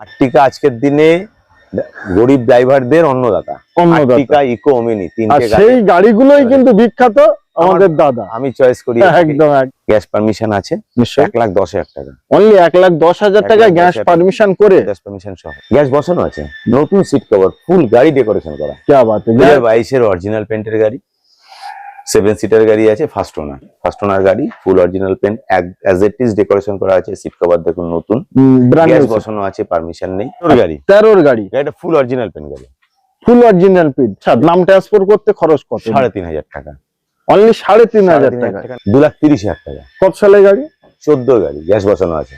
আর টিকা আজকের দিনে গরিব ড্রাইভারদের অন্নদাতা। টিকা ইকো অমিনি সেই গাড়িগুলোই কিন্তু বিখ্যাত আমাদের দাদা। আমি চয়েস করি একদম গ্যাস পারমিশন আছে। এক লাখ দশ হাজার টাকা। অনলি এক লাখ দশ হাজার টাকা। গ্যাস পারমিশন করে। গ্যাস পারমিশন সহ। গ্যাস বসানো আছে। নতুন সিট কভার ফুল গাড়ি ডেকোরেশন করা। কি বাইশের অরিজিনাল পেন্টের গাড়ি। সেভেন সিটার গাড়ি আছে ফার্স্ট ওনার ফার্স্ট ওনার গাড়ি full original paint as it is decoration করা আছে সিট কভার দেখুন নতুন। গ্যাস বসানো আছে পারমিশন নেই। তোর গাড়ি। তেরোর গাড়ি। গাড়িটা ফুল অরিজিনাল পেন্ট গাড়ি। ফুল অরিজিনাল পিড নাম ট্রান্সফার করতে খরচ কত? সাড়ে তিন হাজার টাকা। অনলি সাড়ে তিন হাজার টাকা। দু লাখ তিরিশ হাজার টাকা। কত সালে গাড়ি? চোদ্দ গাড়ি গ্যাস বসানো আছে।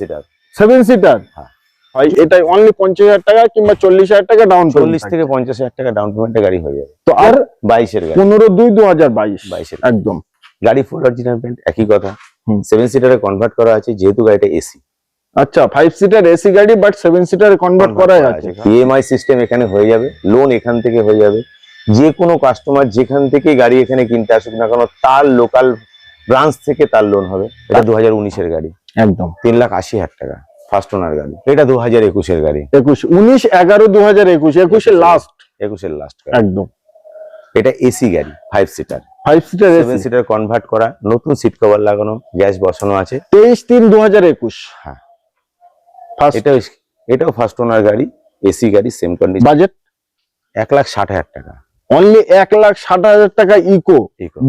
সিটার সেভেন সিটার হ্যাঁ। হয় এটাই অনলি পঞ্চাশ হাজার টাকা কিংবা চল্লিশ হাজার টাকা ডাউন চল্লিশ থেকে। পঞ্চাশ হাজার টাকা ডাউন পেমেন্টে গাড়ি হয়ে যাবে। তো আর বাইশের পনেরো দুই দু হাজার বাইশ। বাইশের একদম। গাড়ি ফুল অরিজিনাল পেন্ট একই কথা। সেভেন সিটারে কনভার্ট করা আছে যেহেতু গাড়িটা এসি আচ্ছা ফাইভ সিটার এসি গাড়ি বাট সেভেন সিটার কনভার্ট করা আছে। ইএমআই সিস্টেম এখানে হয়ে যাবে লোন এখান থেকে হয়ে যাবে। যে কোনো কাস্টমার যেখান থেকে গাড়ি এখানে কিনতে আসুক না কেন তার লোকাল ব্রাঞ্চ থেকে তার লোন হবে। এটা দু হাজার উনিশের গাড়ি। একদম। তিন লাখ আশি হাজার টাকা। ফার্স্ট ওনার গাড়ি। এটা দু হাজার একুশের গাড়ি। একুশ উনিশ এগারো দু হাজার একুশ একুশে লাস্ট একুশের লাস্ট একদম। এটা এসি গাড়ি five seater five seater seven seater convert করা নতুন সিট কভার লাগানো গ্যাস বসানো আছে। তেইশ তিন দু হাজার একুশ। হ্যাঁ। এটাও এটাও ফার্স্ট ওনার গাড়ি এসি গাড়ি সেম কন্ডিশন বাজেট এক লাখ ষাট হাজার টাকা। অনলি এক লাখ ষাট হাজার টাকা ইকো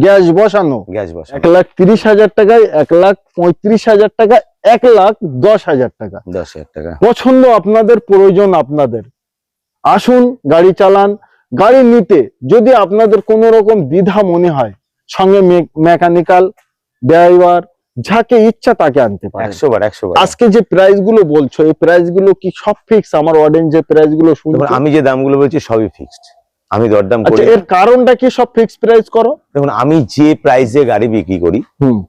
গ্যাস বসানো। গ্যাস এক লাখ তিরিশ হাজার টাকায় এক লাখ পঁয়ত্রিশ হাজার টাকা এক লাখ দশ হাজার টাকা। দশ হাজার টাকা। পছন্দ আপনাদের প্রয়োজন আপনাদের। আসুন গাড়ি চালান। গাড়ি নিতে যদি আপনাদের কোনো রকম দ্বিধা মনে হয় সঙ্গে মেকানিক্যাল ড্রাইভার যাকে ইচ্ছা তাকে আনতে পারে একশো বার একশো বার। আজকে যে প্রাইসগুলো বলছো এই প্রাইসগুলো কি সব ফিক্স আমার অডিয়েন্স যে প্রাইসগুলো শুনছে আমি যে দামগুলো বলছি সবই ফিক্সড আমি দরদাম করি। আচ্ছা এর কারণটা কি? সব ফিক্স প্রাইস করো। দেখুন আমি যে প্রাইসে গাড়ি বিক্রি করি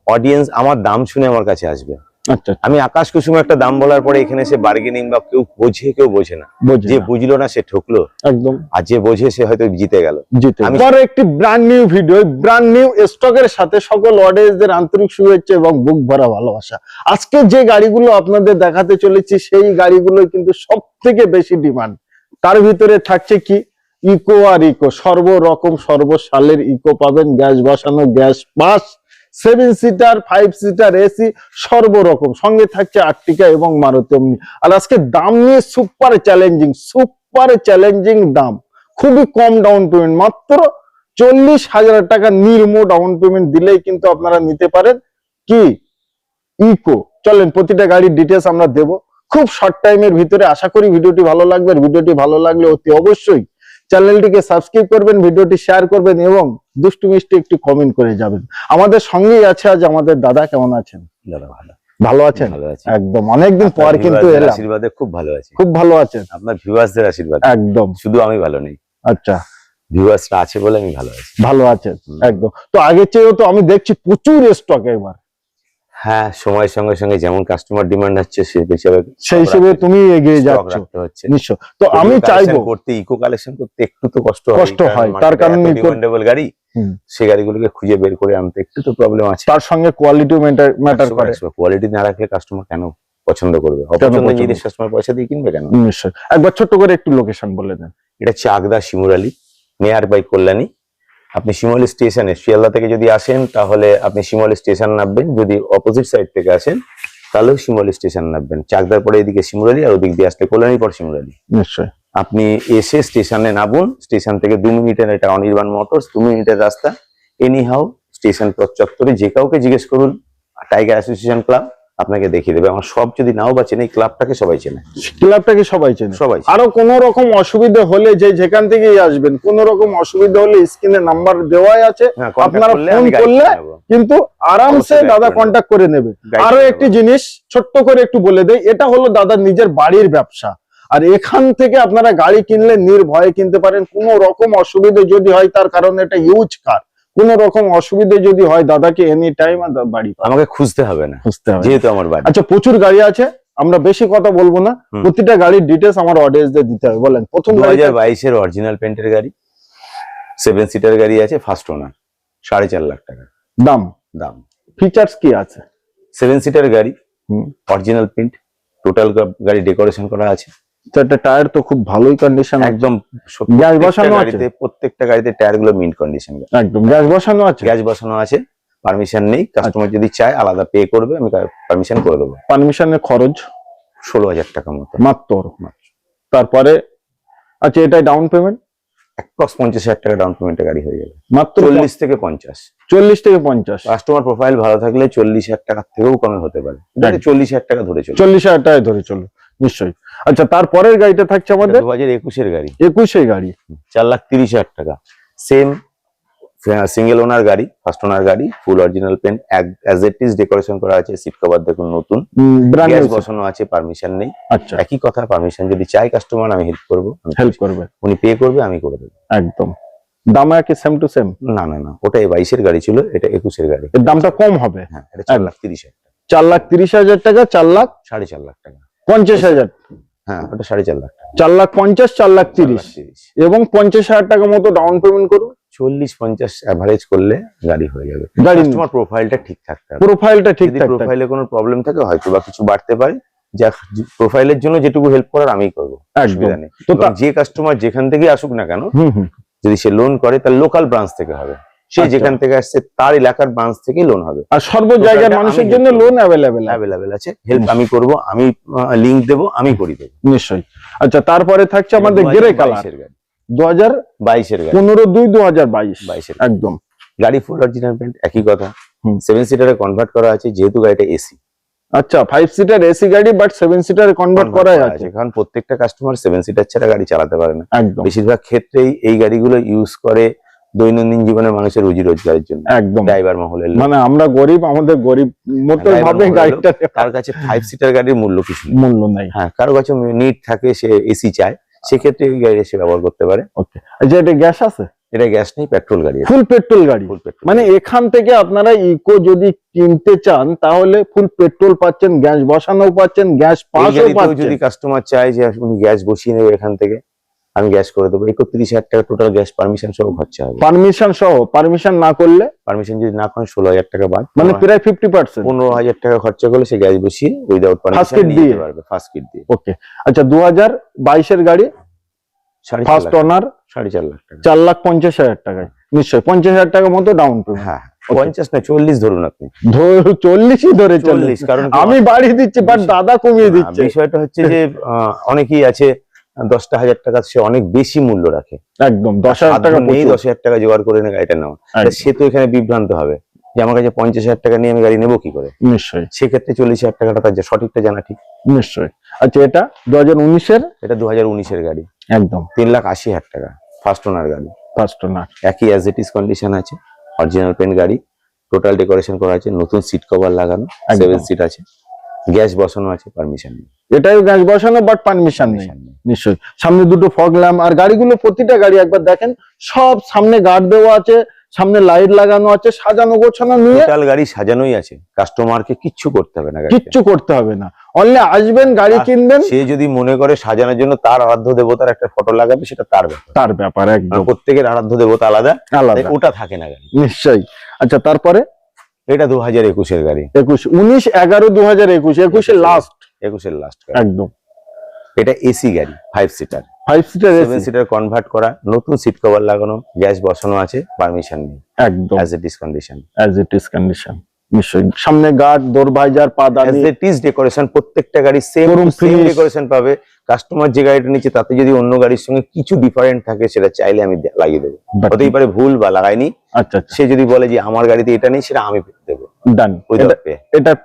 অডিয়েন্স আমার দাম শুনে আমার কাছে আসবে। আচ্ছা আমি আকাশ কুসুম একটা দাম বলার পরে এখানে সে বার্গেনিং বা কেউ বোঝে কেউ বোঝে না। যে বুঝলো না সে ঠকলো। একদম। আর যে বোঝে সে হয়তো জিতে গেল। জিতে আমি- পরে একটি brand new video brand new স্টকের সাথে সকল অডিয়েন্সদের আন্তরিক শুভেচ্ছা এবং বুক ভরা ভালোবাসা। আজকে যে গাড়িগুলো আপনাদের দেখাতে চলেছি সেই গাড়িগুলো কিন্তু সব থেকে বেশি ডিমান্ড তার ভিতরে থাকছে কি? ইকো আর ইকো, সর্বরকম সর্বসালের ইকো পাবেন, গ্যাস বসানো, gas pass seven seater five seater AC, সর্বরকম। সঙ্গে থাকছে আর্টিকা এবং মারুতি অমনি। আর আজকে দাম নিয়ে সুপার চ্যালেঞ্জিং সুপার চ্যালেঞ্জিং দাম। খুবই কম ডাউন পেমেন্ট মাত্র চল্লিশ হাজার টাকা নির্ম ডাউন পেমেন্ট দিলেই কিন্তু আপনারা নিতে পারেন কি? ইকো। চলেন, প্রতিটা গাড়ির ডিটেলস আমরা দেব। খুব শর্ট টাইমের ভিতরে আশা করি ভিডিওটি ভালো লাগবে। ভিডিওটি ভালো লাগলে অতি অবশ্যই চ্যানেলটিকে সাবস্ক্রাইব করবেন ভিডিওটি শেয়ার করবেন এবং দুষ্টু মিষ্টি একটি কমেন্ট করে যাবেন। আমাদের সঙ্গেই আছে আজ আমাদের দাদা কেমন আছেন? দাদা ভালো। ভালো আছেন? একদম অনেকদিন পর কিন্তু এলাম। আশীর্বাদে খুব ভালো আছি। খুব ভালো আছেন। আপনার ভিউয়ার্সদের আশীর্বাদ। একদম। শুধু আমি ভালো নেই। আচ্ছা। ভিউয়ার্সরা আছে বলে আমি ভালো আছি। ভালো আছেন একদম। তো আগের চেয়েও তো আমি দেখছি প্রচুর স্টক এবার। হ্যাঁ সময়ের সঙ্গে সঙ্গে যেমন কাস্টমার ডিমান্ড হচ্ছে সেই হিসেবে তুমি এগিয়ে যাচ্ছ। নিশ্চয়। তো আমি চাইব করতে ইকো কালেকশন করতে একটু তো কষ্ট কষ্ট হয়, তার কারণে ডিমান্ডেবল গাড়ি। সেই গাড়িগুলোকে খুঁজে বের করে আনতে একটু তো প্রবলেম আছে। তার সঙ্গে কোয়ালিটি ম্যাটার করে। কোয়ালিটি না রাখলে কাস্টমার কেন পছন্দ করবে? অপছন্দ পছন্দ জিনিস কাস্টমার পয়সা দিয়ে কিনবে কেন? নিশ্চয়। একবার ছোট্ট করে একটু লোকেশন বলে দেন। এটা চাকদা শিমুরালি নেয়ার বাই কল্যাণী। আপনি শিমলি স্টেশনে শিয়ালদা থেকে যদি আসেন তাহলে আপনি শিমলি স্টেশন নামবেন। যদি অপোজিট সাইড থেকে আসেন তাহলেও শিমলি স্টেশন নামবেন। চাকদার পরে এদিকে শিমুরালি আর ওদিক দিয়ে আসলে কল্যাণী পর শিমুরালি নিশ্চয় আপনি এসে স্টেশনে নামুন। স্টেশন থেকে দু মিনিটের এটা অনির্বাণ মোটরস দু মিনিটের রাস্তা। এনি হাউ স্টেশন চত্বরে যে কাউকে জিজ্ঞেস করুন টাইগার অ্যাসোসিয়েশন ক্লাব আপনাকে দেখিয়ে দেবে। আমার সব যদি নাও বা চেনে ক্লাবটাকে সবাই চেনে। ক্লাবটাকে সবাই চেনে। সবাই আরও কোন রকম অসুবিধা হলে যে যেখান থেকেই আসবেন কোন রকম অসুবিধা হলে স্ক্রিনে নাম্বার দেওয়াই আছে। হ্যাঁ, আপনারা ফোন করলে কিন্তু আরামসে দাদা কন্ট্যাক্ট করে নেবে। আরও একটি জিনিস ছোট্ট করে একটু বলে দেয় এটা হলো দাদার নিজের বাড়ির ব্যবসা। আর এখান থেকে আপনারা গাড়ি কিনলে নির্ভয়ে কিনতে পারেন। কোন রকম অসুবিধা যদি হয় তার কারণ এটা ইউজ কার কোন রকম অসুবিধা যদি হয় দাদাকে এনি টাইম বাড়ি আমাকে খুঁজতে হবে না। বুঝতে হবে যেহেতু আমার বাড়ি। আচ্ছা প্রচুর গাড়ি আছে আমরা বেশি কথা বলব না। প্রতিটা গাড়ির ডিটেলস আমার অডিয়েন্সদের দিতে হবে বলেন। প্রথম দু গাড়িটা হাজার বাইশের অরিজিনাল পেন্টের গাড়ি সেভেন সিটার গাড়ি আছে ফার্স্ট ওনার সাড়ে চার লাখ টাকা। দাম? দাম। ফিচার্স কি আছে? সেভেন সিটার গাড়ি অরিজিনাল প্রিন্ট টোটাল গাড়ি ডেকোরেশন করা আছে। টায়ার তো খুব ভালোই কন্ডিশন একদম গ্যাস বসানো আছে? প্রত্যেকটা গাড়িতে টায়ারগুলো মিন্ট কন্ডিশন একদম গ্যাস বসানো আছে? গ্যাস বসানো আছে পারমিশন নেই কাস্টমার যদি চায় আলাদা পে করবে আমি পারমিশন করে দেবো। পারমিশনের খরচ? ষোলো হাজার টাকা মতো। মাত্র? তারপরে? আচ্ছা এটাই ডাউন পেমেন্ট অ্যাপ্রক্স পঞ্চাশ হাজার টাকা ডাউন গাড়ি হয়ে যাবে। মাত্র? চল্লিশ থেকে পঞ্চাশ। চল্লিশ থেকে পঞ্চাশ। কাস্টমার প্রোফাইল ভালো থাকলে চল্লিশ হাজার টাকার থেকেও কমে হতে পারে। চল্লিশ হাজার টাকা ধরে চলবে। চল্লিশ হাজার টাকায় ধরে চলো নিশ্চয়ই। আচ্ছা তারপরের গাড়িটা থাকছে আমাদের? দু হাজার একুশের গাড়ি। একুশের গাড়ি। চার লাখ তিরিশ হাজার টাকা। সেম সিঙ্গেল ওনার গাড়ি ফার্স্ট ওনার গাড়ি full original paint as it is decoration করা আছে সিট কভার দেখুন নতুন। গ্যাস বসানো আছে পারমিশন নেই। আচ্ছা। একই কথা পারমিশন যদি চাই কাস্টমার আমি হেল্প করব। হেল্প করবে। উনি পে করবে আমি করে দেবো। একদম। দাম একই সেম টু সেম না না না ওটা বাইশের গাড়ি ছিল এটা একুশের গাড়ি। এর দামটা কম হবে। হ্যাঁ এটা চার লাখ তিরিশ হাজার টাকা। চার লাখ তিরিশ হাজার টাকা চার লাখ সাড়ে চার লাখ টাকা। পঞ্চাশ হাজার। হ্যাঁ। ওটা সাড়ে চার লাখ চার লাখ পঞ্চাশ চার লাখ তিরিশ। এবং পঞ্চাশ হাজার টাকা মতো ডাউন পেমেন্ট করুন। চল্লিশ পঞ্চাশ অ্যাভারেজ করলে গাড়ি হয়ে যাবে। গাড়ি কাস্টমার প্রোফাইলটা ঠিক থাকতে হবে। প্রোফাইলটা যদি ঠিকঠাক থাকে প্রোফাইলে কোনো প্রবলেম থাকে হয়তো বা কিছু বাড়তে পারে। যা প্রোফাইলের জন্য যেটুকু হেল্প করার আমি করব। অসুবিধা নেই। তো যে কাস্টমার যেখান থেকে আসুক না কেন যদি সে লোন করে তার লোকাল ব্রাঞ্চ থেকে হবে। সে আচ্ছা। যেখান থেকে আসছে তার এলাকার ব্রাঞ্চ থেকেই লোন হবে। আর সর্ব জায়গার মানুষের জন্য লোন অ্যাভেলেবেল অ্যাভেলেবেল আছে। হেল্প আমি করব আমি লিংক দেবো আমি করি দেব। নিশ্চয়ই। আচ্ছা তারপরে থাকছে আমাদের গ্রে কালার দু হাজার বাইশের পনেরো দুই দু হাজার বাইশ। বাইশের একদম। গাড়ি ফুল অরিজিনাল পেন্ট একই কথা। সেভেন সিটারে কনভার্ট করা আছে যেহেতু গাড়িটা এসি আচ্ছা ফাইভ সিটার এসি গাড়ি বাট সেভেন সিটার কনভার্ট করাই আছে। কারণ প্রত্যেকটা কাস্টমার সেভেন সিটার ছাড়া গাড়ি চালাতে পারে না। বেশিরভাগ ক্ষেত্রেই এই গাড়িগুলো ইউজ করে দৈনন্দিন জীবনে মানুষের রুজি রোজগারের জন্য একদম। ড্রাইভার মহলের মানে আমরা গরিব আমাদের গরিব মতো ভাবে গাড়িটা তার কাছে ফাইভ সিটার গাড়ির মূল্য কিছু মূল্য নাই। হ্যাঁ কারও কাছে নিট থাকে সে এসি চায় সেক্ষেত্রে এই গাড়ি সে ব্যবহার করতে পারে। ওকে আচ্ছা এটা গ্যাস আছে? এটা গ্যাস নেই পেট্রোল গাড়ি ফুল পেট্রোল গাড়ি? মানে এখান থেকে আপনারা ইকো যদি কিনতে চান তাহলে ফুল পেট্রোল পাচ্ছেন গ্যাস বসানো পাচ্ছেন গ্যাস পাসও পাচ্ছেন। যদি কাস্টমার চায় যে উনি গ্যাস বসিয়ে নেবে এখান থেকে আমি গ্যাস করে দেবো। একত্রিশ হাজার টাকা টোটাল গ্যাস পারমিশন সহ খরচা হবে। পারমিশন সহ পারমিশন না করলে? পারমিশন যদি না করেন ষোলো হাজার টাকা বাদ। মানে প্রায় ফিফটি পার্সেন্ট পনেরো হাজার টাকা খরচা করলে সে গ্যাস বসিয়ে উইদাউট পারমিশন দিয়ে? পারবে ফার্স্ট কিট দিয়ে। ওকে আচ্ছা দু হাজার বাইশের গাড়ি ফার্স্ট ওনার সাড়ে চার লাখ টাকা। চার লাখ পঞ্চাশ হাজার টাকায়। নিশ্চয়ই পঞ্চাশ হাজার টাকা মতো ডাউন পেমেন্ট হ্যাঁ পঞ্চাশ না চল্লিশ ধরুন আপনি। চল্লিশই ধরে চল্লিশ। কারণ আমি বাড়ি দিচ্ছি বাট দাদা কমিয়ে দিচ্ছে। বিষয়টা হচ্ছে যে অনেকেই আছে দশটা হাজার টাকা সে অনেক বেশি মূল্য রাখে। একদম দশ হাজার টাকা নেই দশ হাজার টাকা জোগাড় করে নিয়ে গাড়িটা নেওয়া সে তো এখানে বিভ্রান্ত হবে যে আমার কাছে পঞ্চাশ হাজার টাকা নিয়ে আমি গাড়ি নেব কি করে? নিশ্চয়ই। সেক্ষেত্রে চল্লিশ হাজার টাকাটা তার সঠিকটা জানা ঠিক। নিশ্চয়ই। আচ্ছা এটা দু হাজার উনিশের? এটা দু হাজার উনিশের গাড়ি। একদম। তিন লাখ আশি হাজার টাকা ফার্স্ট ওনার গাড়ি। ফার্স্ট ওনার একই অ্যাজ ইট ইজ কন্ডিশন আছে অরিজিনাল পেন গাড়ি টোটাল ডেকোরেশন করা আছে নতুন সিট কভার লাগানো সেভেন সিট আছে। গ্যাস বসানো আছে পারমিশন নেই। এটাও গ্যাস বসানো বাট পারমিশন নেই। নিশ্চয়ই। সামনে দুটো ফগ ল্যাম্প আর গাড়িগুলো প্রতিটা গাড়ি একবার দেখেন সব সামনে গার্ড দেওয়া আছে সামনে লাইট লাগানো আছে সাজানো গোছানো নিয়ে টোটাল গাড়ি সাজানোই আছে। কাস্টমারকে কিচ্ছু করতে হবে না কিচ্ছু করতে হবে না। অনলি আসবেন গাড়ি কিনবেন। সে যদি মনে করে সাজানোর জন্য তার আরাধ্য দেবতার একটা ফটো লাগাবে সেটা তার ব্যাপার। তার ব্যাপার একদম। প্রত্যেকের আরাধ্য দেবতা আলাদা আলাদা। ওটা থাকে না গাড়ি নিশ্চয়ই। আচ্ছা তারপরে? এটা দু হাজার একুশের গাড়ি। একুশ উনিশ এগারো দু হাজার একুশ একুশের লাস্ট একুশের লাস্ট একদম। এটা এসি গাড়ি five seater five seater seven seater convert করা নতুন সিট কভার লাগানো গ্যাস বসানো আছে পারমিশন নেই একদম। As it is condition as it is condition নিশ্চয়ই। সামনে গার্ড দোরভাইজার পা অ্যাজ দাদি ইট ইজ ডেকোরেশন প্রত্যেকটা গাড়ি সেম ডেকোরেশন পাবে। কাস্টমার যে গাড়িটা নিচ্ছে তাতে যদি অন্য গাড়ির সঙ্গে কিছু ডিফারেন্ট থাকে সেটা চাইলে আমি লাগিয়ে দেবো। হতেই পারে ভুল বা লাগাইনি। আচ্ছা আচ্ছা। সে যদি বলে যে আমার গাড়িতে এটা নেই সেটা আমি দেবো। ডান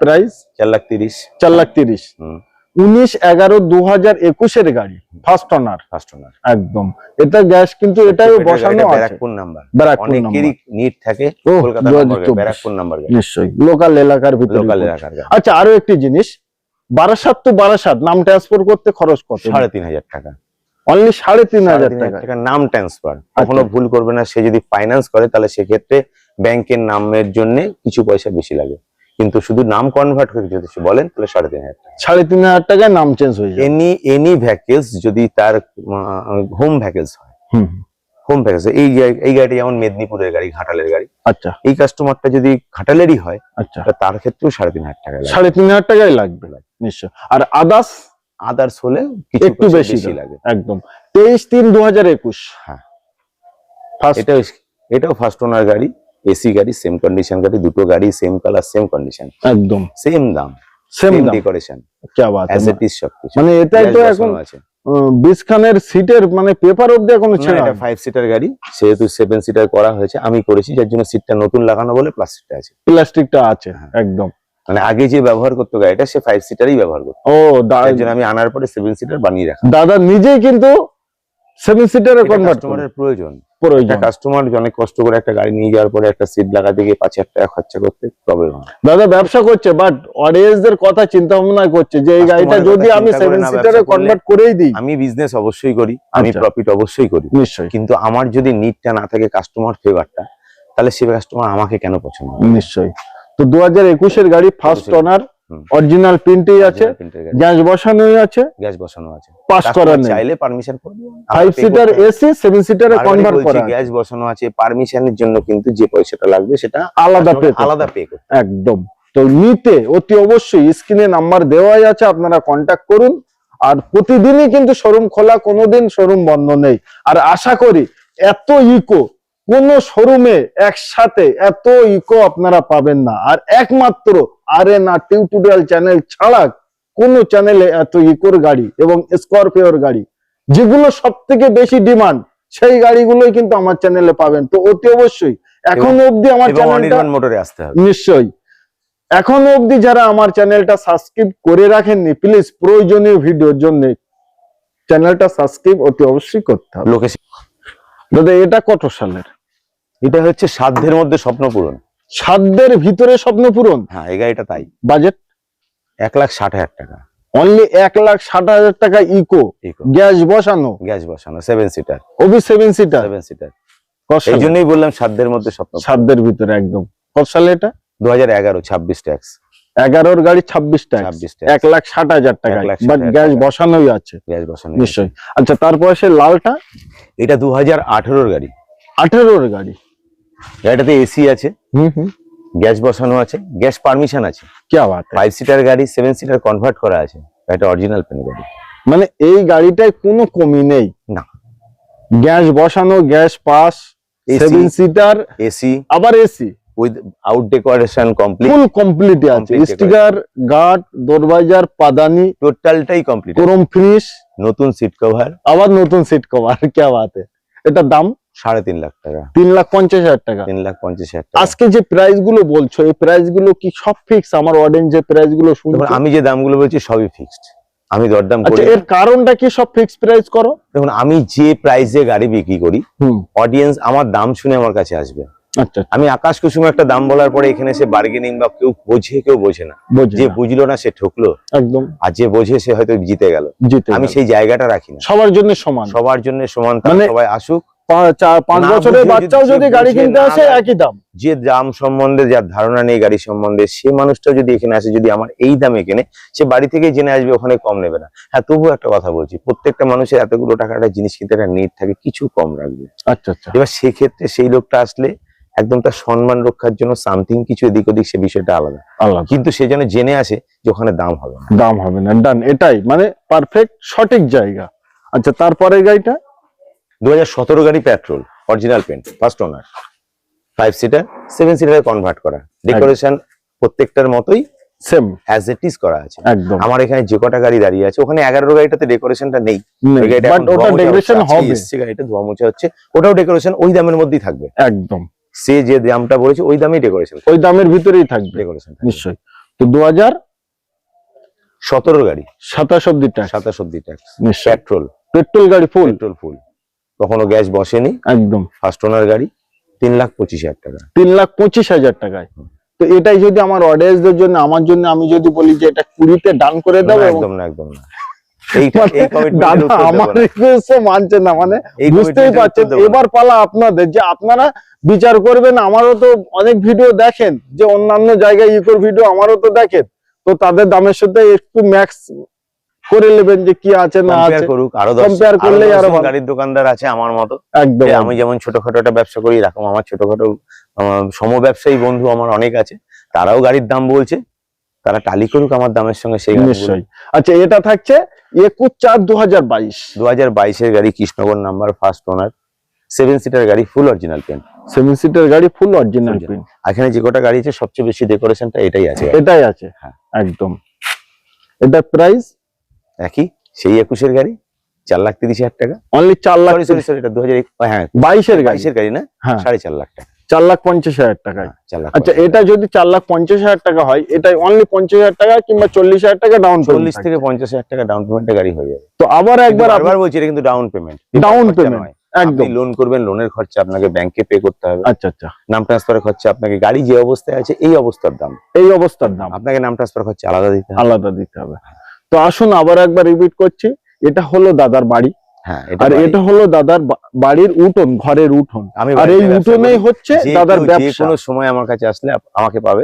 প্রাইস চার লাখ তিরিশ। চার লাখ তিরিশ। হুম। উনিশ এগারো দু হাজার একুশের গাড়ি ফার্স্ট অনার ফার্স্ট ওনার একদম। এটা গ্যাস কিন্তু এটাও বসানো ব্যারাকপুর নাম্বার ব্যারাকপুর অনেকেরই নিট থাকে ও, কলকাতা 2024 ব্যারাকপুর নাম্বার নিশ্চয়ই। লোকাল এলাকার ভিতরে লোকাল এলাকার আচ্ছা আরও একটি জিনিস। বারাসাত তো বারাসাত নাম ট্রান্সফার করতে খরচ কত? সাড়ে তিন হাজার টাকা। অনলি সাড়ে তিন হাজার টাকা। নাম ট্রান্সফার কখনো আচ্ছা। ভুল করবে না। সে যদি ফাইন্যান্স করে তাহলে সেক্ষেত্রে ব্যাংকের নামের জন্য কিছু পয়সা বেশি লাগে। কিন্তু শুধু নাম কনভার্ট করে যদি সে বলেন তাহলে সাড়ে তিন হাজার টাকা। সাড়ে তিন হাজার টাকায় নাম চেঞ্জ হয়ে যাবে। এনি এনি ভ্যাকেলস যদি তার হোম ভ্যাকেলস হয় হোম। প্যাকেজ এই এই গাড়িটা যেমন মেদিনীপুরের গাড়ি ঘাটালের গাড়ি আচ্ছা। এই কাস্টমারটা যদি ঘাটালেরই হয় আচ্ছা। তার ক্ষেত্রেও সাড়ে তিন হাজার টাকা সাড়ে তিন হাজার টাকাই লাগবে নিশ্চয়। আর আদার্স আদার্স হলে একটু বেশি লাগে। একদম। তেইশ তিন দু হাজার একুশ। হ্যাঁ। এটাও এটাও ফার্স্ট ওনার গাড়ি। এসি গাড়ি সেম কন্ডিশন গাড়ি দুটো গাড়ি সেম কালার সেম কন্ডিশন একদম। সেম দাম সেম ডেকোরেশন মানে এটা তো এখন বিসখানের সিটের মানে পেপার অফ অবধি এখন ছেড়া এটা 5 সিটার গাড়ি সেহেতু 7 সিটার করা হয়েছে আমি করেছি যার জন্য সিটটা নতুন লাগানো বলে প্লাস্টিকটা আছে। প্লাস্টিকটা আছে হ্যাঁ। একদম। মানে আগে যে ব্যবহার করতো গাড়িটা সে 5 সিটারই ব্যবহার করতো। ও দাদা আমি আনার পরে 7 সিটার বানিয়ে রাখা। দাদা নিজেই কিন্তু সেভেন সিটারে কনভার্ট কাস্টমারের প্রয়োজন। প্রয়োজন। কাস্টমার অনেক কষ্ট করে একটা গাড়ি নিয়ে যাওয়ার পরে একটা সিট লাগাতে গিয়ে পাঁচ হাজার টাকা খরচা করতে প্রবলেম দাদা ব্যবসা করছে বাট অডিয়েন্সদের কথা চিন্তা ভাবনা করছে যে এই গাড়িটা যদি আমি সেভেন সিটারে কনভার্ট করেই দিই। আমি বিজনেস অবশ্যই করি আমি আচ্ছা। প্রফিট অবশ্যই করি। নিশ্চয়ই। কিন্তু আমার যদি নিডটা না থাকে কাস্টমার ফেভারটা তাহলে সে কাস্টমার আমাকে কেন পছন্দ? নিশ্চয়ই। তো দু হাজার একুশের গাড়ি ফার্স্ট অবশ্যই। অরিজিনাল প্রিন্টেই আছে। গ্যাস বসানোই আছে গ্যাস বসানো আছে। পাস করা নেই। চাইলে পারমিশন করে ফাইভ সিটার এসি সেভেন সিটারে কনভার্ট করা। গ্যাস বসানো আছে পারমিশনের জন্য কিন্তু যে পয়সাটা লাগবে সেটা আলাদা পে আলাদা পে করতে একদম। তো নিতে অতি অবশ্যই স্ক্রিনে নাম্বার দেওয়াই আছে আপনারা কন্ট্যাক্ট করুন। আর প্রতিদিনই কিন্তু শোরুম খোলা কোনোদিন শোরুম বন্ধ নেই। আর আশা করি এত ইকো কোন শোরুমে একসাথে এত ইকো আপনারা পাবেন না। আর একমাত্র R N R tutorial channel ছাড়া কোন চ্যানেলে এত ইকোর গাড়ি এবং স্করপিওর গাড়ি যেগুলো সব থেকে বেশি ডিমান্ড সেই গাড়িগুলোই কিন্তু আমার চ্যানেলে পাবেন। তো অতি অবশ্যই এখন অবধি আমার চ্যানেলটা মোটরে আসতে হবে। নিশ্চয়ই। এখনও অবধি যারা আমার চ্যানেলটা সাবস্ক্রাইব করে রাখেননি প্লিজ প্রয়োজনীয় ভিডিওর জন্য চ্যানেলটা সাবস্ক্রাইব অতি অবশ্যই করতে হবে। লোকেশন দাদা এটা কত সালের? এটা হচ্ছে সাধ্যের মধ্যে স্বপ্ন পূরণ। সাধ্যের ভিতরে স্বপ্ন পূরণ? হ্যাঁ এই গাড়িটা তাই। বাজেট? এক লাখ ষাট হাজার টাকা। অনলি এক লাখ ষাট হাজার টাকা ইকো ইকো গ্যাস বসানো। গ্যাস বসানো সেভেন সিটার ওবি সেভেন সিটার সেভেন সিটার এই জন্যই বললাম সাধ্যের মধ্যে স্বপ্ন সাধ্যের ভিতরে একদম। কত সালে এটা? দু হাজার এগারো ছাব্বিশ ট্যাক্স এগারোর গাড়ি ছাব্বিশ টাকা এক লাখ ষাট হাজার টাকা। বাট গ্যাস বসানোই আছে। গ্যাস বসানো নিশ্চয়ই। আচ্ছা তারপরে সে লালটা? এটা দু হাজার আঠেরোর গাড়ি। আঠেরোর গাড়ি। গাড়িটাতে এসি আছে। গ্যাস বসানো আছে। গ্যাস পারমিশন আছে। ফাইভ সিটার গাড়ি সেভেন সিটার কনভার্ট করা আছে। এটা অরিজিনাল পেন গাড়ি। মানে এই গাড়িটায় কোনো কমি নেই? না। গ্যাস বসানো gas pass seven seater AC আবার AC without decoration complete আছে। স্টিকার গার্ড পাদানি কমপ্লিট নতুন সিট কভার আবার নতুন সিট কভার কে বাত এটা দাম? সাড়ে তিন লাখ টাকা। তিন লাখ পঞ্চাশ হাজার টাকা। তিন লাখ পঞ্চাশ হাজার টাকা। আজকে যে প্রাইসগুলো বলছো এই প্রাইসগুলো কি সব ফিক্স আমার অডিয়েন্স যে প্রাইসগুলো আমি যে দামগুলো বলছি সবই ফিক্সড আমি দরদাম আচ্ছা করি। এর কারণটা কি সব ফিক্স প্রাইস করো? দেখুন আমি যে প্রাইসে গাড়ি বিক্রি করি অডিয়েন্স আমার দাম শুনে আমার কাছে আসবে। আচ্ছা আমি আকাশ কুসুম একটা দাম বলার পরে এখানে সে বার্গেনিং বা কেউ বোঝে কেউ বোঝে না। যে বুঝলো না সে ঠকলো। একদম। আর যে বোঝে সে হয়তো জিতে গেল। আমি সেই জায়গাটা রাখি না। সবার জন্য সমান। সবার জন্য সমান মানে- সবাই আসুক। পাঁচ বছরের বাচ্চাও যদি- যদি গাড়ি কিনতে আসে একই দাম। যে দাম সম্বন্ধে যার ধারণা নেই গাড়ি সম্বন্ধে সে মানুষটা যদি এখানে আসে যদি আমার এই দামে কেনে সে বাড়ি থেকে জেনে আসবে ওখানে কম নেবে না। হ্যাঁ তবুও একটা কথা বলছি প্রত্যেকটা মানুষের এতগুলো টাকার একটা জিনিস কিনতে একটা নিট থাকে কিছু কম রাখবে। আচ্ছা আচ্ছা। এবার সেক্ষেত্রে সেই লোকটা আসলে একদম তার সম্মান রক্ষার জন্য সামথিং কিছু এদিক ওদিক সে বিষয়টা আলাদা। আলাদা। কিন্তু সে যেন জেনে আসে যে ওখানে দাম হবে না। দাম হবে না ডান এটাই। মানে পারফেক্ট সঠিক জায়গা। আচ্ছা তারপরে গাড়িটা? দু হাজার সতেরো গাড়ি petrol original paint first owner five seater seven সিটারে convert করা। ডেকোরেশন প্রত্যেকটার মতোই সেম অ্যাজ ইট ইজ করা আছে। একদম। আমার এখানে যে কটা গাড়ি দাঁড়িয়ে আছে ওখানে এগারো গাড়িটাতে ডেকোরেশনটা নেই। বাট ওটা ডেকোরেশন হবে। এসছে গাড়িটা ধোয়া মোছা হচ্ছে। ওটাও ডেকোরেশন ওই দামের মধ্যেই থাকবে। একদম। সে যে দামটা বলেছে ওই দামেই ডেকোরেশন ওই দামের ভিতরেই থাকবে। ডেকোরেশন নিশ্চয়ই। তো দু হাজার সতেরো গাড়ি। সাতাশ অব্দি ট্যাক্স সাতাশ অব্দি ট্যাক্স পেট্রোল পেট্রোল গাড়ি ফুল পেট্রোল ফুল কখনো গ্যাস বসেনি। একদম। ফার্স্ট ওনার গাড়ি তিন লাখ পঁচিশ হাজার টাকা। তিন লাখ পঁচিশ হাজার টাকায়। তো এটাই যদি আমার অডিয়েন্সদের জন্য আমার জন্য আমি যদি বলি যে এটা কুড়িতে ডান করে দাও একদম না একদম না। মানে দেবো মানছে না মানে বুঝতেই পারছেন। দেবো। এবার পালা আপনাদের যে আপনারা বিচার করবেন আমারও তো অনেক ভিডিও দেখেন। যে অন্যান্য জায়গায় ইকোর ভিডিও আমারও তো দেখেন। তো তাদের দামের সাথে একটু ম্যাক্স করে নেবেন যে কি আছে না আছে করুক আরও দশ Compare আরও করলেই আরও গাড়ির দোকানদার আছে আমার মতো। একদম। আমি যেমন ছোটখাটো একটা ব্যবসা করি এরকম আমার ছোটখাটো আহ, সমব্যবসায়ী বন্ধু আমার অনেক আছে তারাও গাড়ির দাম বলছে তারা টালি করুক আমার দামের সঙ্গে সেই নিশ্চয়ই। আচ্ছা এটা থাকছে একুশ চার দু হাজার বাইশ। দু হাজার বাইশের গাড়ি Krishnanagar number first owner seven seater গাড়ি full original paint seven seater গাড়ি ফুল অরিজিনাল। পিন এখানে যে কটা গাড়ি আছে সবচেয়ে বেশি ডেকোরেশনটা এটাই আছে। এটাই আছে। হ্যাঁ। একদম। এটা প্রাইস একই? সেই একুশের গাড়ি? চার লাখ তিরিশ হাজার টাকা? অনলি চার লাখ সরি সরি সরি এটা দু হাজার হ্যাঁ বাইশের গাড়ি। বাইশের গাড়ি না? হ্যাঁ। সাড়ে চার লাখ টাকা। চার লাখ পঞ্চাশ হাজার টাকায়। হ্যাঁ, আচ্ছা এটা যদি চার লাখ পঞ্চাশ হাজার টাকা হয় এটা অনলি পঞ্চাশ হাজার টাকা কিংবা চল্লিশ হাজার টাকা ডাউন চল্লিশ থেকে পঞ্চাশ হাজার টাকা ডাউন পেমেন্টের গাড়ি হয়ে যাবে। তো আবার একবার বারবার বলছি এটা কিন্তু ডাউন পেমেন্ট ডাউন পেমেন্ট একদম। লোন করবেন লোনের খরচা আপনাকে ব্যাংকে পে করতে হবে। আচ্ছা আচ্ছা। নাম ট্রান্সফারের খরচা আপনাকে গাড়ি যে অবস্থায় আছে এই অবস্থার দাম। এই অবস্থার দাম। আপনাকে নাম ট্রান্সফার খরচা আলাদা দিতে হবে। আলাদা দিতে হবে। তো আসুন আবার একবার রিপিট করছি এটা হলো দাদার বাড়ি। হ্যাঁ আর এটা হলো দাদার বাড়ির উঠোন ঘরের উঠোন। আর এই উঠোনেই হচ্ছে দাদার ব্যবসা। কোনো সময় আমার কাছে আসলে আমাকে পাবে।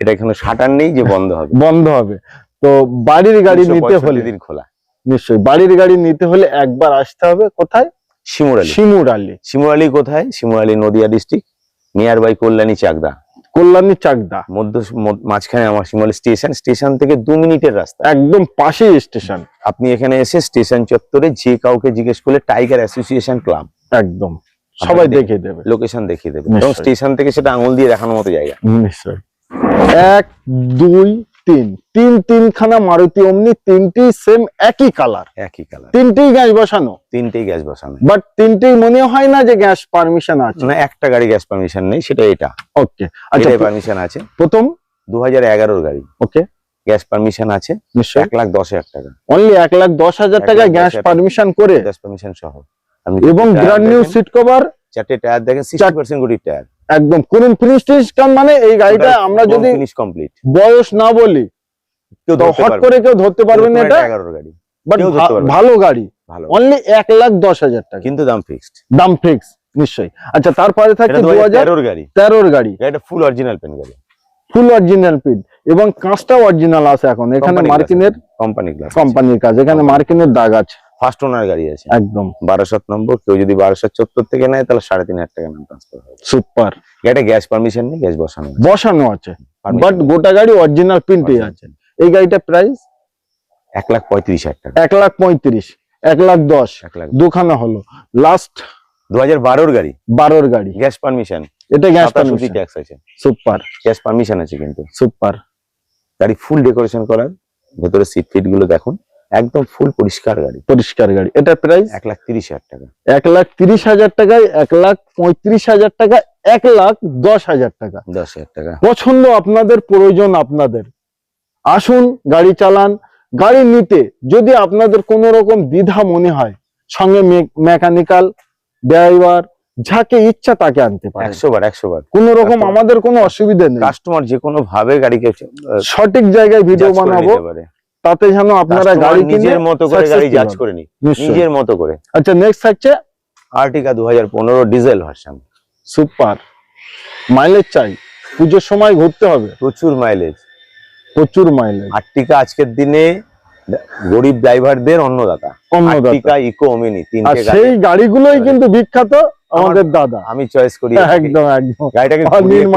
এটা এখানে শাটার নেই যে বন্ধ হবে। বন্ধ হবে। তো বাড়ির গাড়ি নিতে হলে দিন খোলা। নিশ্চয়ই বাড়ির গাড়ি নিতে হলে একবার আসতে হবে। কোথায়? শিমুরালি। শিমুরালি। শিমুরালি কোথায়? Shimurali Nadia district near by Kalyani Chakdah. Kalyani Chakdah. মধ্য মাঝখানে আমার শিমুরালি স্টেশন স্টেশন থেকে দু মিনিটের রাস্তা। একদম পাশে স্টেশন। আপনি এখানে এসে স্টেশন চত্বরে যে কাউকে জিজ্ঞেস করলে টাইগার অ্যাসোসিয়েশন ক্লাব। একদম। সবাই দেখিয়ে দেখে দেবে। লোকেশন দেখিয়ে দেবে। এবং স্টেশন থেকে সেটা আঙুল দিয়ে দেখানোর মতো জায়গা। নিশ্চয়ই। এক দুই তিন তিন তিনখানা মারুতি অমনি তিনটি সেম একই কালার একই কালার তিনটেই গ্যাস বসানো। তিনটেই গ্যাস বসানো। বাট তিনটেই মনে হয় না যে গ্যাস পারমিশন আছে। না একটা গাড়ি গ্যাস পারমিশন নেই সেটা এটা। ওকে আচ্ছা পারমিশন আছে। প্রথম? দু হাজার এগারোর গাড়ি। ওকে গ্যাস পারমিশন আছে। এক লাখ দশ হাজার টাকা। অনলি এক লাখ দশ হাজার টাকা গ্যাস পারমিশন করে। গ্যাস পারমিশন সহ। এবং ব্র্যান্ড নিউ সিট কভার চারটে টায়ার দেখেন সিক্সটি পার্সেন্ট গুটির টায়ার একদম কোন ফিনিশ টিনিশ কাম মানে এই গাড়িটা আমরা যদি ফিনিশ কমপ্লিট বয়স না বলি তো হট করে কেউ ধরতে পারবে না এটা এগারোর গাড়ি। বাট। ভালো গাড়ি। অনলি এক লাখ দশ হাজার টাকা। কিন্তু দাম ফিক্সড দাম ফিক্স নিশ্চয়ই। আচ্ছা তারপরে থাকছে গাড়ি। ফুল অরিজিনাল পেন গাড়ি। ফুল অরিজিনাল এবং কাঁচটাও অরিজিনাল আছে এখন। এখানে মার্কিনের কোম্পানির কাজ। এখানে মার্কিনের দাগ আছে। ফার্স্ট ওনার গাড়ি আছে। একদম। বারোশো নম্বর কেউ যদি বারোশো চত্বর থেকে নেয় তাহলে সাড়ে তিন হাজার টাকা নাম ট্রান্সফার হবে। সুপার গাড়িটা গ্যাস পারমিশন নেই গ্যাস বসানো বসানো আছে। বাট গোটা গাড়ি অরিজিনাল প্রিন্টই আছে। এই গাড়িটা প্রাইস এক লাখ পঁয়ত্রিশ হাজার টাকা। এক লাখ পঁয়ত্রিশ এক লাখ দশ এক লাখ দুখানা হলো। লাস্ট দু হাজার বারোর গাড়ি। বারোর গাড়ি। গ্যাস পারমিশন এটা গ্যাস পারমিশন ট্যাক্স আছে। সুপার গ্যাস পারমিশন আছে কিন্তু। সুপার গাড়ি ফুল ডেকোরেশন করার। ভেতরে সিট ফিটগুলো দেখুন। একদম ফুল পরিষ্কার গাড়ি। পরিষ্কার গাড়ি। এটা প্রাইস এক লাখ তিরিশ হাজার টাকা। এক লাখ তিরিশ হাজার টাকায় এক লাখ পঁয়ত্রিশ হাজার টাকা এক লাখ দশ হাজার টাকা। দশ হাজার টাকা। পছন্দ আপনাদের প্রয়োজন আপনাদের। আসুন গাড়ি চালান গাড়ি নিতে। যদি আপনাদের কোনো রকম দ্বিধা মনে হয় সঙ্গে মেকানিক্যাল ড্রাইভার যাকে ইচ্ছা তাকে আনতে পারে একশো বার একশো বার কোনো রকম আমাদের কোনো অসুবিধা নেই। কাস্টমার যে কোনো ভাবে গাড়িকে সঠিক জায়গায় ভিডিও বানাবো। তাতে যেন আপনারা গাড়ি নিজের মতো করে গাড়ি জাজ করে নি নিজের মতো করে। আচ্ছা নেক্সট থাকছে Ertiga diesel version super mileage চাই। পুজোর সময় ঘুরতে হবে। প্রচুর মাইলেজ প্রচুর মাইলেজ আর্টিকা আজকের দিনে গরিব ড্রাইভারদের অন্নদাতা। আর্টিকা ইকো ওমিনি তিনটে গাড়ি। সেই গাড়িগুলোই কিন্তু বিখ্যাত আমাদের দাদা। আমি চয়েস করি একদম একদম। গাড়িটাকে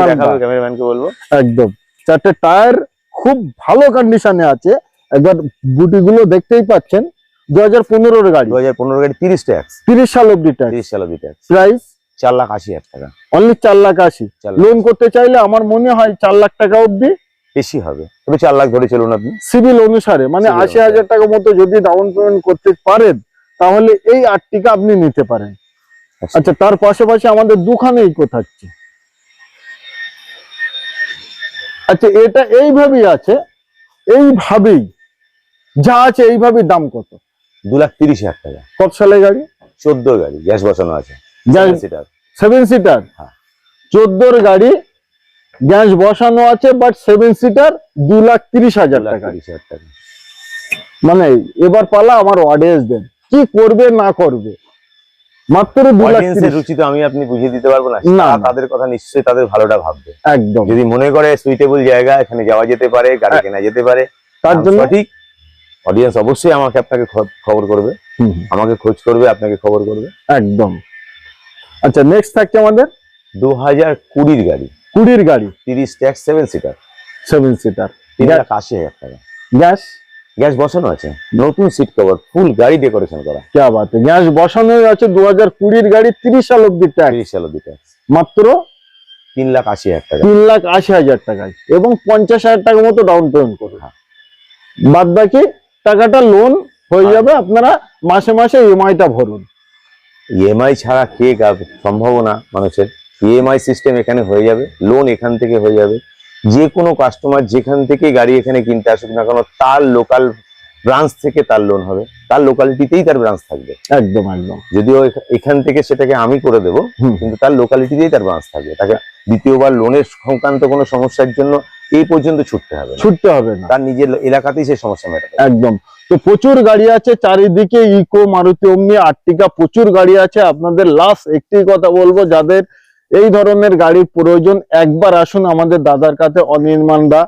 দেখাবো ক্যামেরাম্যানকে বলব। একদম। চারটে টায়ার খুব ভালো কন্ডিশনে আছে। একবার বুটিগুলো দেখতেই পাচ্ছেন। দু হাজার পনেরোর গাড়ি। দু হাজার পনেরো গাড়ি তিরিশ ট্যাক্স। তিরিশ সাল অব্দি ট্যাক্স। তিরিশ সাল অব্দি ট্যাক্স। প্রাইস? চার লাখ আশি হাজার টাকা। অনলি চার লাখ আশি। লোন করতে চাইলে আমার মনে হয় চার লাখ টাকা অব্দি বেশি হবে। তবে চার লাখ ধরে চলুন আপনি। সিভিল অনুসারে মানে আশি হাজার টাকা মতো যদি ডাউন পেমেন্ট করতে পারেন তাহলে এই আটটিকা আপনি নিতে পারেন। আচ্ছা। আচ্ছা তার পাশাপাশি আমাদের দুখানে ইকো থাকছে। আচ্ছা এটা এইভাবেই আছে। এইভাবেই যা আছে এইভাবেই দাম কত? দু লাখ তিরিশ হাজার টাকা। কত সালে গাড়ি? চোদ্দ গাড়ি গ্যাস বসানো আছে। Seven seater. চোদ্দোর গাড়ি গ্যাস বসানো আছে বাট সেভেন সিটার দু লাখ তিরিশ হাজার টাকা। মানে এবার পালা আমার অডিয়েন্স দেন। কি করবে না করবে? মাত্র দু লাখ রুচি তো আমি আপনি বুঝিয়ে দিতে পারব না। না, তাদের কথা নিশ্চয়ই তাদের ভালোটা ভাববে। একদম। যদি মনে করে সুইটেবল জায়গা এখানে যাওয়া যেতে পারে গাড়ি হ্যাঁ। কেনা যেতে পারে তার জন্য সঠিক অডিয়েন্স অবশ্যই আমাকে আপনাকে খবর করবে। আমাকে খোঁজ করবে আপনাকে খবর করবে। একদম। আচ্ছা নেক্সট থাকছে আমাদের? দু হাজার কুড়ির গাড়ি। কুড়ির গাড়ি। তিরিশ tax seven seater seven seater তিন লাখ আশি হাজার টাকা। গ্যাস গ্যাস বসানো আছে। নতুন সিট কভার ফুল গাড়ি ডেকোরেশন করা। কে বাত? গ্যাস বসানো আছে দু হাজার কুড়ির গাড়ি তিরিশ সাল অব্দি ট্যাক্স তিরিশ সাল অব্দি ট্যাক্স মাত্র? তিন লাখ আশি হাজার টাকা। তিন লাখ আশি হাজার টাকায়। এবং পঞ্চাশ হাজার টাকা মতো ডাউন পেমেন্ট করবে। হ্যাঁ। বাদ বাকি? টাকাটা লোন হয়ে হ্যাঁ। যাবে আপনারা মাসে মাসে ইএমআইটা ভরুন। ইএমআই ছাড়া কে সম্ভাবনা মানুষের। ইএমআই সিস্টেম এখানে হয়ে যাবে লোন এখান থেকে হয়ে যাবে। যে কোনো কাস্টমার যেখান থেকে গাড়ি এখানে কিনতে আসুক না কেন তার লোকাল ব্রাঞ্চ থেকে তার লোন হবে। তার লোকালিটিতেই তার ব্রাঞ্চ থাকবে। একদম একদম। যদিও এখান থেকে সেটাকে আমি করে দেব। কিন্তু তার লোকালিটিতেই তার ব্রাঞ্চ থাকবে। তাকে দ্বিতীয়বার লোনের সংক্রান্ত কোনো সমস্যার জন্য এই পর্যন্ত ছুটতে হবে ছুটতে হবে না। তার নিজের এলাকাতেই সেই সমস্যা মেটাবে একদম। তো প্রচুর গাড়ি আছে চারিদিকে ইকো মারুতি অমনি আর্টিকা প্রচুর গাড়ি আছে। আপনাদের লাস্ট একটি কথা বলব যাদের এই ধরনের গাড়ির প্রয়োজন একবার আসুন আমাদের দাদার কাছে অনির্মাণ দা।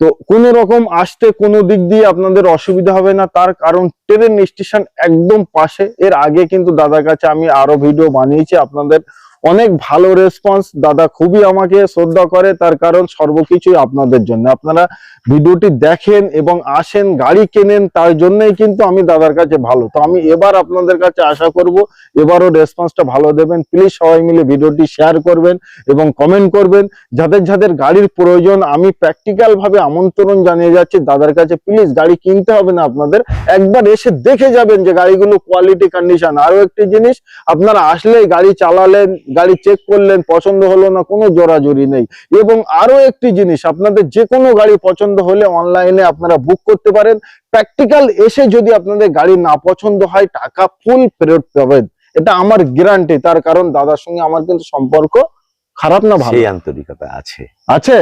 তো কোন রকম আসতে কোনো দিক দিয়ে আপনাদের অসুবিধা হবে না তার কারণ ট্রেন স্টেশন একদম পাশে। এর আগে কিন্তু দাদার কাছে আমি আরও ভিডিও বানিয়েছি আপনাদের অনেক ভালো রেসপন্স দাদা খুবই আমাকে শ্রদ্ধা করে, তার কারণ সর্বকিছুই আপনাদের জন্য। আপনারা ভিডিওটি দেখেন এবং আসেন, গাড়ি কেনেন, তার জন্যই কিন্তু আমি দাদার কাছে ভালো। তো আমি এবার আপনাদের কাছে আশা করব, এবারও রেসপন্সটা ভালো দেবেন। প্লিজ সবাই মিলে ভিডিওটি শেয়ার করবেন এবং কমেন্ট করবেন। যাদের যাদের গাড়ির প্রয়োজন, আমি প্র্যাকটিক্যাল ভাবে আমন্ত্রণ জানিয়ে যাচ্ছি দাদার কাছে। প্লিজ গাড়ি কিনতে হবে না আপনাদের। একবার এসে দেখে যাবেন যে গাড়িগুলো কোয়ালিটি কন্ডিশন আরও একটি জিনিস, আপনারা আসলেই গাড়ি চালালেন গাড়ি চেক করলেন পছন্দ হলো না কোনো জোরাজুরি নেই। এবং আরও একটি জিনিস আপনাদের যে কোনো গাড়ি পছন্দ হলে অনলাইনে আপনারা বুক করতে পারেন। প্র্যাকটিক্যাল এসে যদি আপনাদের গাড়ি না পছন্দ হয় টাকা ফুল ফেরত পাবেন। এটা আমার গ্যারান্টি তার কারণ দাদার সঙ্গে আমার কিন্তু সম্পর্ক খারাপ না ভালো। আন্তরিকতা আছে। আছে?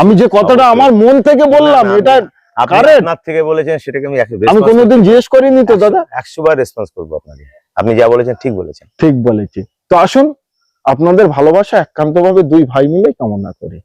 আমি যে কথাটা আমার মন থেকে বললাম এটা। আপনার থেকে বলেছেন সেটাকে আমি আমি কোনোদিন জিজ্ঞেস করিনি তো দাদা। একশো বার রেসপন্স করব আপনাকে। আপনি যা বলেছেন ঠিক বলেছেন। ঠিক বলেছি। তো আসুন আপনাদের ভালোবাসা একান্তভাবে দুই ভাই মিলে কামনা করি।